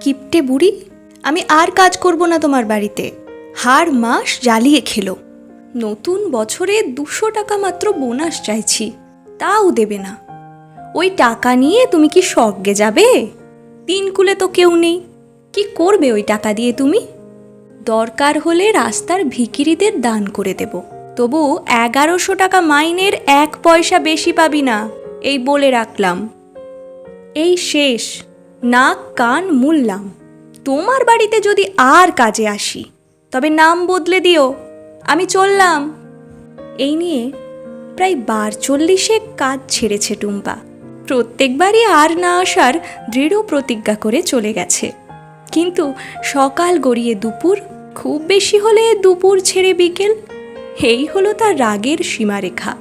কিপটে বুড়ি? আমি আর কাজ করব না তোমার বাড়িতে। হার মাস জ্বালিয়ে খেলো। নতুন বছরে দুশো টাকা মাত্র বোনাস চাইছি, তাও দেবে না। ওই টাকা নিয়ে তুমি কি স্বর্গে যাবে? তিন কুলে তো কেউ নেই। কি করবে ওই টাকা দিয়ে তুমি? দরকার হলে রাস্তার ভিকিরিদের দান করে দেব। তবু এগারোশো টাকা মাইনের এক পয়সা বেশি পাবি না, এই বলে রাখলাম। এই শেষ। নাক কান মুললাম। তোমার বাড়িতে যদি আর কাজে আসি, তবে নাম বদলে দিও। আমি চললাম। এই নিয়ে প্রায় বার চল্লিশে কাজ ছেড়েছে টুম্পা। প্রত্যেকবারই আর না আসার দৃঢ় প্রতিজ্ঞা করে চলে গেছে। কিন্তু সকাল গড়িয়ে দুপুর, খুব বেশি হলে দুপুর ছেড়ে বিকেল, এই হলো তার রাগের সীমারেখা।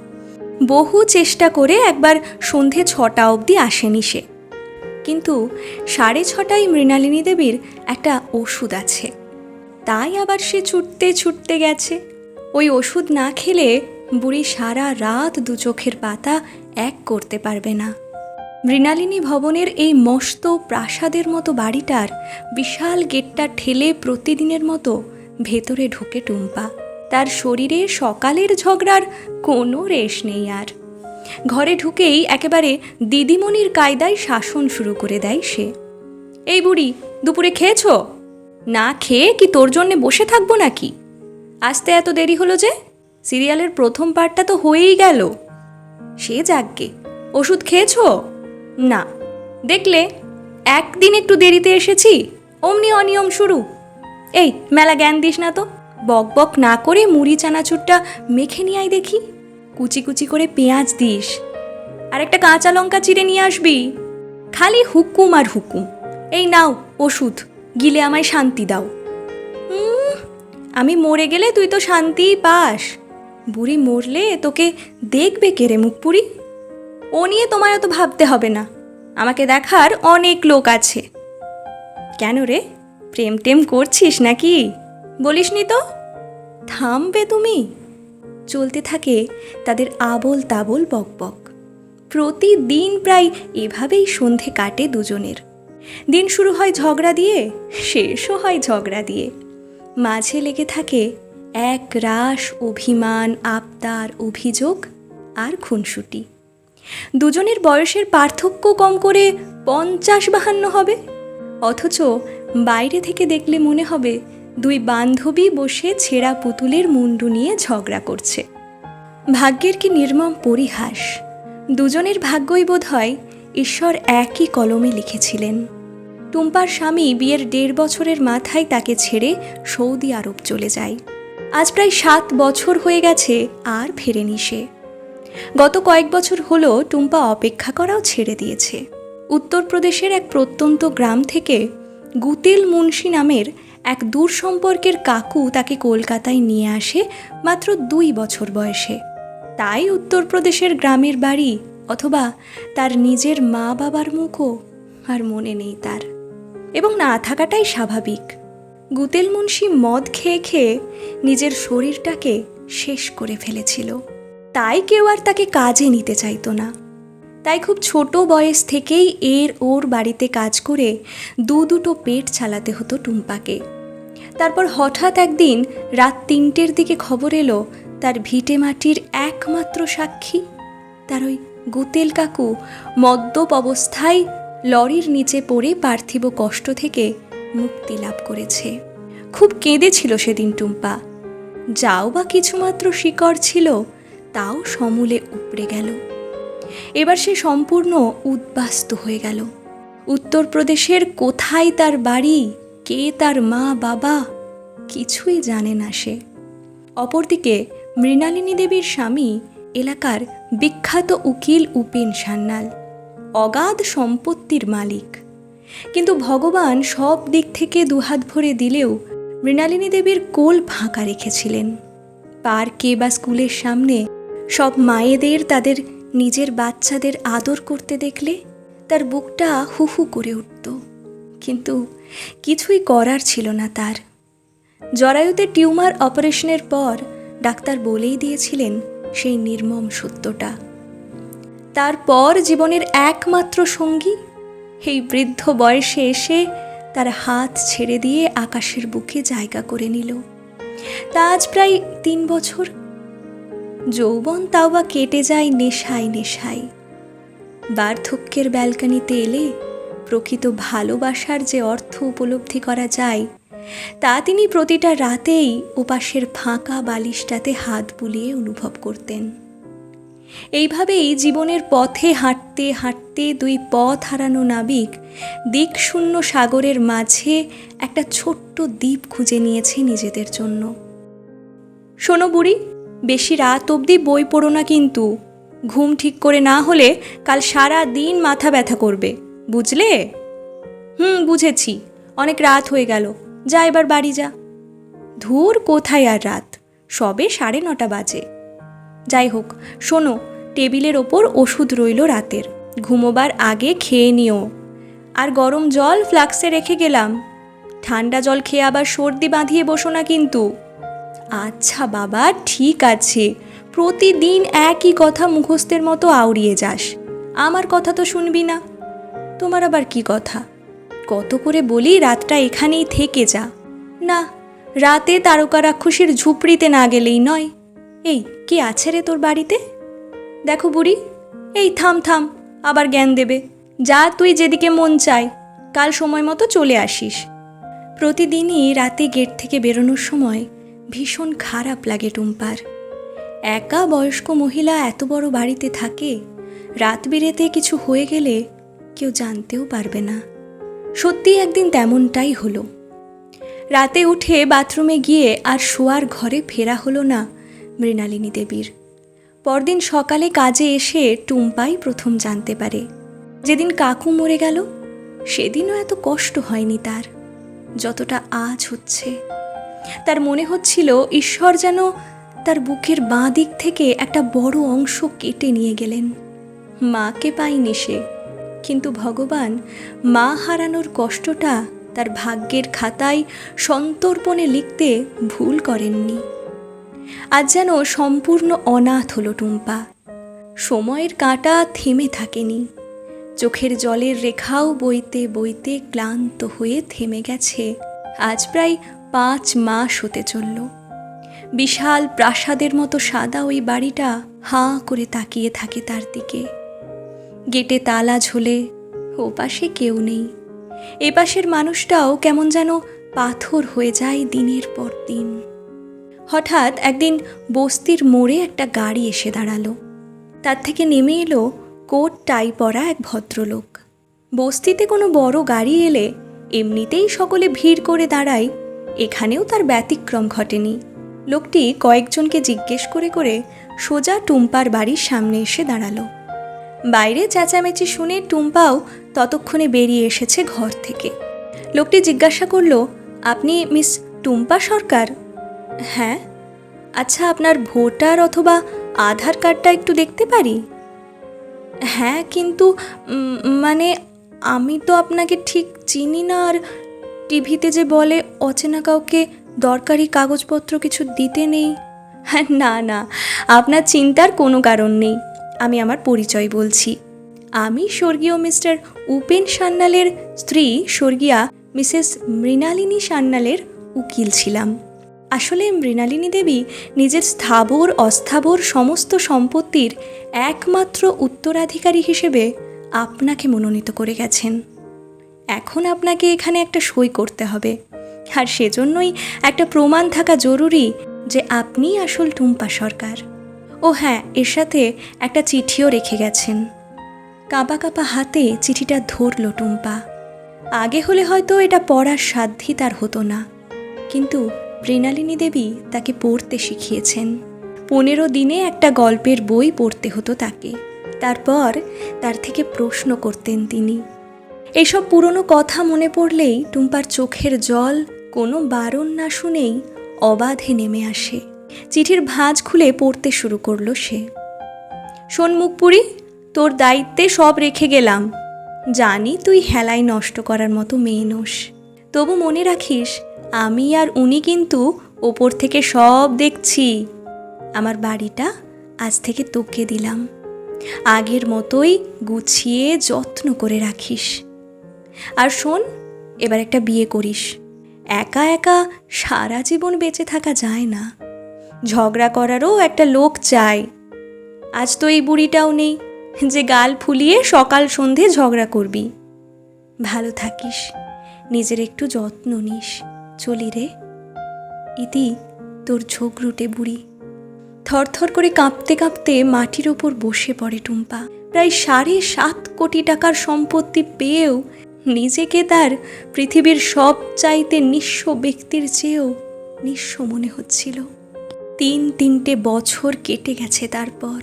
বহু চেষ্টা করে একবার সন্ধে ছটা অবধি আসেনি সে। কিন্তু সাড়ে ছটায় মৃণালিনী দেবীর একটা ওষুধ আছে। তাই আবার সে ছুটতে ছুটতে গেছে। ওই ওষুধ না খেলে বুড়ি সারা রাত দু চোখের পাতা এক করতে পারবে না। মৃণালিনী ভবনের এই মস্ত প্রাসাদের মতো বাড়িটার বিশাল গেটটা ঠেলে প্রতিদিনের মতো ভেতরে ঢুকে টুম্পা। তার শরীরে সকালের ঝগড়ার কোনো রেশ নেই আর। ঘরে ঢুকেই একেবারে দিদিমণির কায়দায় শাসন শুরু করে দেয় সে। এই বুড়ি, দুপুরে খেয়েছো? না খেয়ে কি তোর জন্যে বসে থাকব নাকি? আসতে এত দেরি হলো যে? সিরিয়ালের প্রথম পার্টটা তো হয়েই গেল। সে যাকগে। ওষুধ খেয়েছো? না। দেখলে, একদিন একটু দেরিতে এসেছি, অমনি অনিয়ম শুরু। এই, মেলা জ্ঞান দিস না তো। বক বক না করে মুড়ি চানাচুরটা মেখে নিয়ে দেখি। কুচি কুচি করে পেঁয়াজ দিস। আর একটা কাঁচা লঙ্কা চিড়ে নিয়ে আসবি। খালি হুকুম আর হুকুম। এই নাও, ওষুধ। গিলে আমায় শান্তি দাও। আমি মরে গেলে তুই তো শান্তিই পাস। বুড়ি মরলে তোকে দেখবে কেরে মুখপুরি? ও নিয়ে তোমায় অত ভাবতে হবে না। আমাকে দেখার অনেক লোক আছে। কেন রে? প্রেম টেম করছিস নাকি? বলিসনি তো? থামবে তুমি। চলতে থাকে, তাদের আবল তাবল বকবক। প্রতিদিন প্রায় এভাবেই সন্ধে কাটে দুজনের। দিন শুরু হয় ঝগড়া দিয়ে, শেষও হয় ঝগড়া দিয়ে। মাঝে লেগে থাকে এক রাস অভিমান, আবদার, অভিযোগ আর খুনসুটি। দুজনের বয়সের পার্থক্য কম করে পঞ্চাশ বাহান্ন হবে। অথচ বাইরে থেকে দেখলে মনে হবে দুই বান্ধবী বসে ছেঁড়া পুতুলের মুন্ডু নিয়ে ঝগড়া করছে। ভাগ্যের কি নির্মম পরিহাস। দুজনের ভাগ্যই বোধ হয় ঈশ্বর একই কলমে লিখেছিলেন। টুম্পার স্বামী বিয়ের দেড় বছরের মাথায় তাকে ছেড়ে সৌদি আরব চলে যায়। আজ প্রায় সাত বছর হয়ে গেছে, আর ফেরেনি সে। গত কয়েক বছর হলো টুম্পা অপেক্ষা করাও ছেড়ে দিয়েছে। উত্তরপ্রদেশের এক প্রত্যন্ত গ্রাম থেকে গুতেল মুন্সি নামের এক দূর সম্পর্কের কাকু তাকে কলকাতায় নিয়ে আসে মাত্র দুই বছর বয়সে। তাই উত্তরপ্রদেশের গ্রামের বাড়ি অথবা তার নিজের মা বাবার মুখও আর মনে নেই তার। এবং না থাকাটাই স্বাভাবিক। গুতেল মুন্সি মদ খেয়ে খেয়ে নিজের শরীরটাকে শেষ করে ফেলেছিল। তাই কেউ আর তাকে কাজে নিতে চাইতো না। তাই খুব ছোট বয়স থেকেই এর ওর বাড়িতে কাজ করে দু দুটো পেট চালাতে হতো টুম্পাকে। তারপর হঠাৎ একদিন রাত তিনটের দিকে খবর এলো, তার ভিটে মাটির একমাত্র সাক্ষী। তার ওই গুতেল কাকু মদ্যপ অবস্থায় লরির নিচে পড়ে পার্থিব কষ্ট থেকে মুক্তি লাভ করেছে। খুব কেঁদেছিল সেদিন টুম্পা। যাও বা কিছুমাত্র শিকড় ছিল, তাও সমূলে উপড়ে গেল। এবার সে সম্পূর্ণ উদ্বাস্ত হয়ে গেল। উত্তরপ্রদেশের কোথায় তার বাড়ি, কে তার মা, বাবা, কিছুই জানে না সে। অপরদিকে মৃণালিনী দেবীর স্বামী এলাকার বিখ্যাত উকিল উপিন সান্যাল, অগাধ সম্পত্তির মালিক। কিন্তু ভগবান সব দিক থেকে দুহাত ভরে দিলেও মৃণালিনী দেবীর কোল ফাঁকা রেখেছিলেন। পার্কে বা স্কুলের সামনে সব মায়েদের তাদের নিজের বাচ্চাদের আদর করতে দেখলে তার বুকটা হু হু করে উঠত। কিন্তু কিছুই করার ছিল না তার। জরায়ুতে টিউমার অপারেশনের পর ডাক্তার বলেই দিয়েছিলেন সেই নির্মম সত্যটা। তারপর জীবনের একমাত্র সঙ্গী এই বৃদ্ধ বয়সে এসে তার হাত ছেড়ে দিয়ে আকাশের বুকে জায়গা করে নিল। তা আজ প্রায় তিন বছর যৌবন তাও বা কেটে যায় নেশায় নেশায়। বার্ধক্যের ব্যালকানিতে এলে প্রকৃত ভালোবাসার যে অর্থ উপলব্ধি করা যায়, তা তিনি প্রতিটা রাতেই ওপাশের ফাঁকা বালিশটাতে হাত বুলিয়ে অনুভব করতেন। এইভাবেই জীবনের পথে হাঁটতে হাঁটতে দুই পথ হারানো নাবিক দিকশূন্য সাগরের মাঝে একটা ছোট্ট দ্বীপ খুঁজে নিয়েছে নিজেদের জন্য। শোনো বুড়ি বেশি রাত অবধি বই পড়ো না কিন্তু। ঘুম ঠিক করে না হলে কাল সারা দিন মাথা ব্যথা করবে, বুঝলে? হুম, বুঝেছি। অনেক রাত হয়ে গেল। যা এবার বাড়ি যা। ধুর কোথায় আর রাত? সবে সাড়ে নটা বাজে। যাই হোক, শোনো, টেবিলের ওপর ওষুধ রইল রাতের। ঘুমোবার আগে খেয়ে নিও। আর গরম জল ফ্লাক্সে রেখে গেলাম। ঠান্ডা জল খেয়ে আবার সর্দি বাঁধিয়ে বসো না কিন্তু। আচ্ছা বাবা, ঠিক আছে। প্রতিদিন একই কথা মুখস্থের মতো আউড়িয়ে যাস। আমার কথা তো শুনবি না। তোমার আবার কি কথা? কত করে বলি রাতটা এখানেই থেকে যা। না, রাতে তারকা রাক্ষসীর ঝুপড়িতে না গেলেই নয়। এই, কে আছে রে তোর বাড়িতে? দেখো বুড়ি, এই থাম থাম, আবার জ্ঞান দেবে। যা তুই যেদিকে মন চায়, কাল সময় মতো চলে আসিস। প্রতিদিনই রাতে গেট থেকে বেরোনোর সময় ভীষণ খারাপ লাগে টুম্পার। একা বয়স্ক মহিলা এত বড় বাড়িতে থাকে, রাত বিরেতে কিছু হয়ে গেলে কেউ জানতেও পারবে না। সত্যি একদিন তেমনটাই হলো। রাতে উঠে বাথরুমে গিয়ে আর শোয়ার ঘরে ফেরা হলো না মৃণালিনী দেবীর। পরদিন সকালে কাজে এসে টুম্পাই প্রথম জানতে পারে। যেদিন কাকু মরে গেল, সেদিনও এত কষ্ট হয়নি তার। যতটা আজ হচ্ছে। তার মনে হচ্ছিল ঈশ্বর যেন তার বুকের বাঁ দিক থেকে একটা বড় অংশ কেটে নিয়ে গেলেন। মাকে পায়নি সে, কিন্তু ভগবান মা হারানোর কষ্টটা তার ভাগ্যের খাতায় সন্তর্পণে লিখতে ভুল করেননি। আজ যেন সম্পূর্ণ অনাথ হলো টুম্পা। সময়ের কাঁটা থেমে থাকেনি। চোখের জলের রেখাও বইতে বইতে ক্লান্ত হয়ে থেমে গেছে। আজ প্রায় পাঁচ মাস হতে চলল। বিশাল প্রাসাদের মতো সাদা ওই বাড়িটা হাঁ করে তাকিয়ে থাকে তার দিকে। গেটে তালা ঝোলে ওপাশে কেউ নেই। এপাশের মানুষটাও কেমন যেন পাথর হয়ে যায় দিনের পর দিন। হঠাৎ একদিন বস্তির মোড়ে একটা গাড়ি এসে দাঁড়াল। তার থেকে নেমে এলো কোট টাই পরা এক ভদ্রলোক। বস্তিতে কোনো বড় গাড়ি এলে এমনিতেই সকলে ভিড় করে দাঁড়ায় এখানেও তার ব্যতিক্রম ঘটেনি। লোকটি কয়েকজনকে জিজ্ঞেস করে করে সোজা টুম্পার বাড়ির সামনে এসে দাঁড়াল। বাইরে চেঁচামেচি শুনে টুম্পাও ততক্ষণে বেরিয়ে এসেছে ঘর থেকে। লোকটি জিজ্ঞাসা করল, আপনি মিস টুম্পা সরকার? হ্যাঁ। আচ্ছা আপনার ভোটার অথবা আধার কার্ডটা একটু দেখতে পারি? হ্যাঁ কিন্তু মানে আমি তো আপনাকে ঠিক চিনি না, আর টিভিতে যে বলে, অচেনা কাউকে দরকারি কাগজপত্র কিছু দিতে নেই। হ্যাঁ না না, আপনার চিন্তার কোনো কারণ নেই, আমি আমার পরিচয় বলছি। আমি স্বর্গীয় মিস্টার উপেন সান্যালের স্ত্রী, স্বর্গীয়া মিসেস মৃণালিনী সান্যালের উকিল ছিলাম। আসলে মৃণালিনী দেবী নিজের স্থাবর, অস্থাবর সমস্ত সম্পত্তির একমাত্র উত্তরাধিকারী হিসেবে আপনাকে মনোনীত করে গেছেন। এখন আপনাকে এখানে একটা সই করতে হবে। আর সেজন্যই একটা প্রমাণ থাকা জরুরি যে আপনি আসল টুম্পা সরকার। ও হ্যাঁ এর সাথে একটা চিঠিও রেখে গেছেন। কাঁপা কাঁপা হাতে চিঠিটা ধরল টুম্পা। আগে হলে হয়তো এটা পড়ার সাধ্যই তার হতো না। কিন্তু মৃণালিনী দেবী তাকে পড়তে শিখিয়েছেন। পনেরো দিনে একটা গল্পের বই পড়তে হতো তাকে। তারপর তার থেকে প্রশ্ন করতেন তিনি। এসব পুরনো কথা মনে পড়লেই টুম্পার চোখের জল কোনো বারণ না শুনেই অবাধে নেমে আসে। চিঠির ভাঁজ খুলে পড়তে শুরু করল সে। শোন মুখপুরি, তোর দায়িত্বে সব রেখে গেলাম। জানি তুই হেলাই নষ্ট করার মতো মেয়ে নোস। তবু মনে রাখিস, আমি আর উনি কিন্তু ওপর থেকে সব দেখছি। আমার বাড়িটা আজ থেকে তোকে দিলাম। আগের মতোই গুছিয়ে যত্ন করে রাখিস। আর শোন, এবার একটা বিয়ে করিস। একা একা সারা জীবন বেঁচে থাকা যায় না। ঝগড়া করারও একটা লোক চাই। আজ তো এই বুড়িটাও নেই, যে গাল ফুলিয়ে সকাল সন্ধে ঝগড়া করবি। ভালো থাকিস, নিজের একটু যত্ন নিস। চলি রে। ইতি, তোর ঝোঁকরুটে বুড়ি। থরথর করে কাঁপতে কাঁপতে মাটির ওপর বসে পড়ে টুম্পা। প্রায় সাড়ে সাত কোটি টাকার সম্পত্তি পেয়েও নিজেকে তার পৃথিবীর সব চাইতে নিঃস্ব ব্যক্তির চেয়েও নিঃস্ব মনে হচ্ছিল। তিন তিনটে বছর কেটে গেছে তারপর।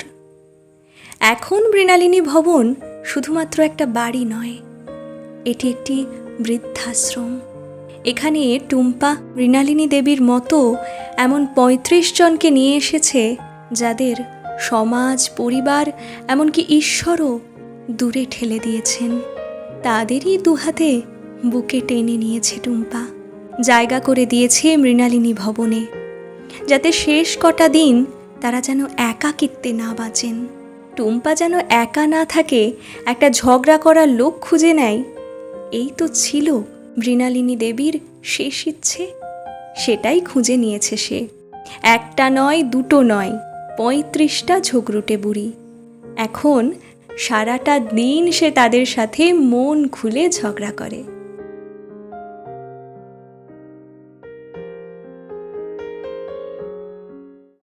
এখন মৃণালিনী ভবন শুধুমাত্র একটা বাড়ি নয়, এটি একটি বৃদ্ধাশ্রম। এখানে টুম্পা মৃণালিনী দেবীর মতো এমন পঁয়ত্রিশ জনকে নিয়ে এসেছে যাদের সমাজ, পরিবার, এমনকি ঈশ্বরও দূরে ঠেলে দিয়েছেন। তাদেরই দুহাতে বুকে টেনে নিয়েছে টুম্পা। জায়গা করে দিয়েছে মৃণালিনী ভবনে, যাতে শেষ কটা দিন তারা যেন একাকিত্বে না বাঁচেন। টুম্পা যেন একা না থাকে, একটা ঝগড়া করার লোক খুঁজে নেয়। এই তো ছিল মৃণালিনী দেবীর শেষ ইচ্ছে। সেটাই খুঁজে নিয়েছে সে। একটা নয়, দুটো নয়, পঁয়ত্রিশটা ঝগড়ুটে বুড়ি। এখন সারাটা দিন সে তাদের সাথে মন খুলে ঝগড়া করে।